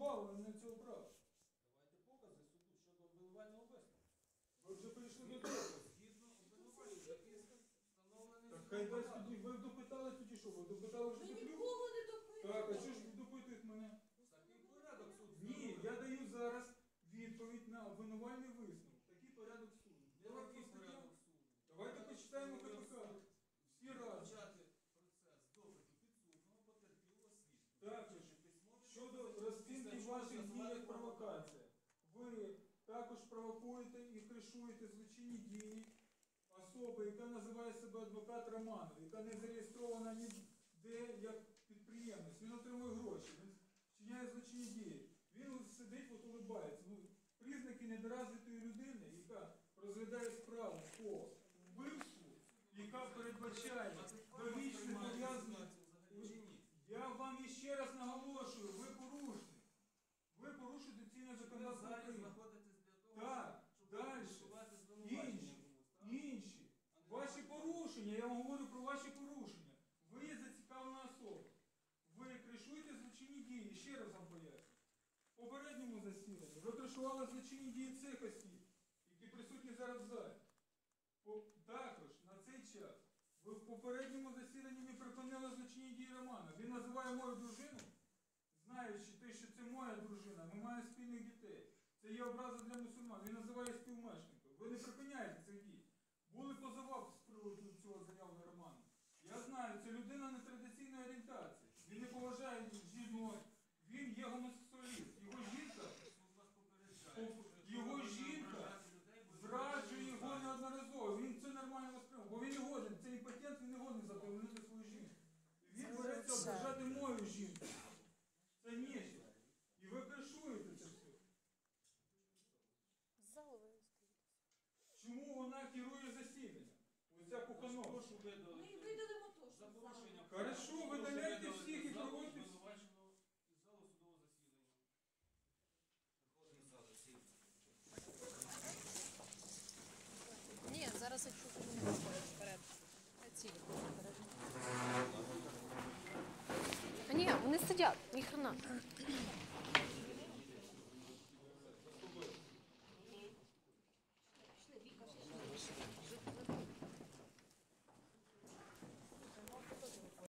позбавлені цього права. Давайте покази суду щодо обвинувального висновку. Ви вже прийшли до того. Згідно обвинувального, який встановлений Так хай дасть тоді, ви допитали тоді що? Ви допитали вже провокація, ви також провокуєте і кришуєте злочинні дії особи, яка називає себе адвокат Романов, яка не зареєстрована ніде як підприємець. Він отримує гроші, він вчиняє злочинні дії. Він сидить, от улибається. Ну, признаки недоразвитої людини, яка розглядає справу по вбивству, яка передбачає В попередньому засіданні ви кришували злочинні дії цих осіб, які присутні зараз в залі. Також на цей час ви в попередньому засіданні не припинили злочинні дії Романа. Він називає мою дружину, знаючи те, що це моя дружина, ми маємо спільних дітей. Це є образа для мусульман. Він називає співмешканкою. Ви не припиняєте цих дій. Були позивав з приводу цього заявленого Роману. Я знаю, це людина Керує засіданням? Оця куханова. Прошу видалити. Ми видалимо то, За порушення. Хорошо, видаляйте всіх і проводьте всіх. із залу судового засідання. Виходимо з залу, всі. Ні, зараз якщо вони не виходять вперед. Цілі вперед. Ні, вони сидять, ніхрена.